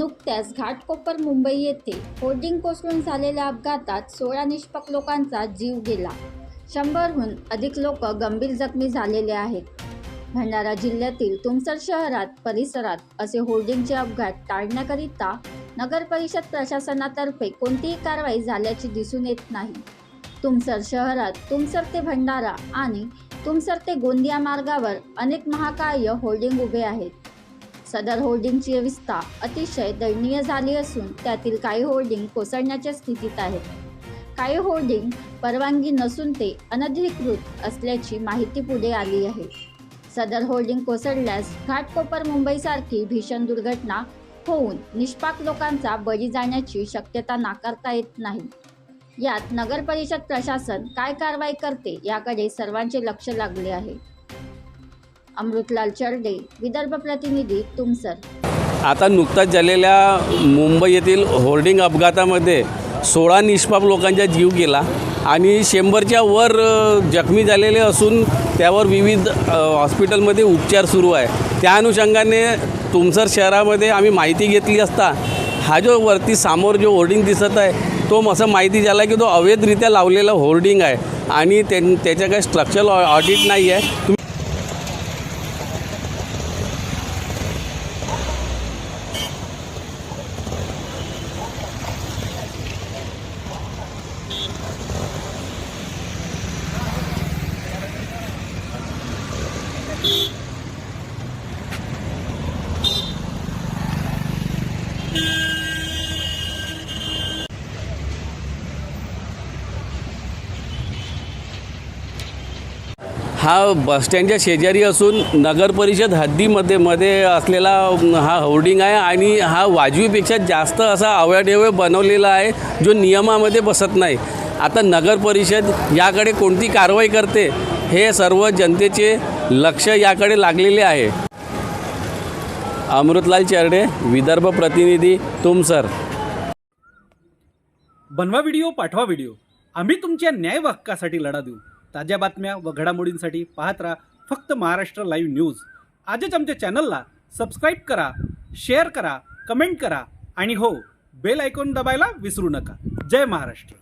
नुकत्याच घाटकोपर मुंबई येथे होर्डिंग कोसळून झालेल्या अपघातात सोळा निष्पक लोकांचा जीव गेला. शंभरहून अधिक लोक गंभीर जखमी झालेले आहेत. भंडारा जिल्ह्यातील तुमसर शहरात परिसरात असे होर्डिंगचे अपघात टाळण्याकरिता नगर परिषद प्रशासनातर्फे कोणतीही कारवाई झाल्याची दिसून येत नाही. तुमसर शहरात तुमसर ते भंडारा आणि तुमसर ते गोंदिया मार्गावर अनेक महाकाय होर्डिंग उभे आहेत. सदर होर्डिंगची अवस्था अतिशय दयनीय झाली असून त्यातील काही होर्डिंग कोसळण्याच्या स्थितीत आहेत. काही होर्डिंग परवानगी नसून ते अनधिकृत असल्याची माहिती पुढे आली आहे. सदर होर्डिंग कोसळल्यास घाटकोपर मुंबईसारखी भीषण दुर्घटना होऊन निष्पाक लोकांचा बळी जाण्याची शक्यता नाकारता येत नाही. यात नगर परिषद प्रशासन काय कारवाई करते याकडे सर्वांचे लक्ष लागले आहे. अमृतलाल चर्डे विदर्भ प्रतिनिधी तुमसर. आता नुकताच झालेल्या मुंबई येथील होर्डिंग अपघातामध्ये सोळा निष्पाप लोकांचा जीव गेला आणि शंभरच्या वर जखमी झालेले असून त्यावर विविध हॉस्पिटलमध्ये उपचार सुरू आहे. त्या अनुषंगाने तुमसर शहरामध्ये आम्ही माहिती घेतली असता हा जो वरती समोर जो होर्डिंग दिसत आहे तो असं माहिती झाला की तो अवैधरित्या लावलेला होर्डिंग आहे आणि त्या त्याच्या काही स्ट्रक्चरल ऑडिट नाही आहे. तुम्ही हा बसस्टँडच्या शेजारी असून नगरपरिषद हद्दीमध्ये मध्ये असलेला हा होर्डिंग आहे आणि हा वाजवीपेक्षा जास्त असा अवयव बनवलेला आहे जो नियमामध्ये बसत नाही. आता नगर परिषद याकडे कोणती कारवाई करते हे सर्व जनतेचे लक्ष याकडे लागलेले आहे. अमृतलाल चेरडे विदर्भ प्रतिनिधी तुमसर. बनवा व्हिडिओ पाठवा व्हिडिओ. आम्ही तुमच्या न्याय हक्कासाठी लढा देऊ. ताज्या बातम्या व घडामोडींसाठी पाहत राहा फक्त महाराष्ट्र लाईव्ह न्यूज. आजच आमच्या चॅनलला सबस्क्राईब करा शेअर करा कमेंट करा आणि हो बेल आयकॉन दबायला विसरू नका. जय महाराष्ट्र.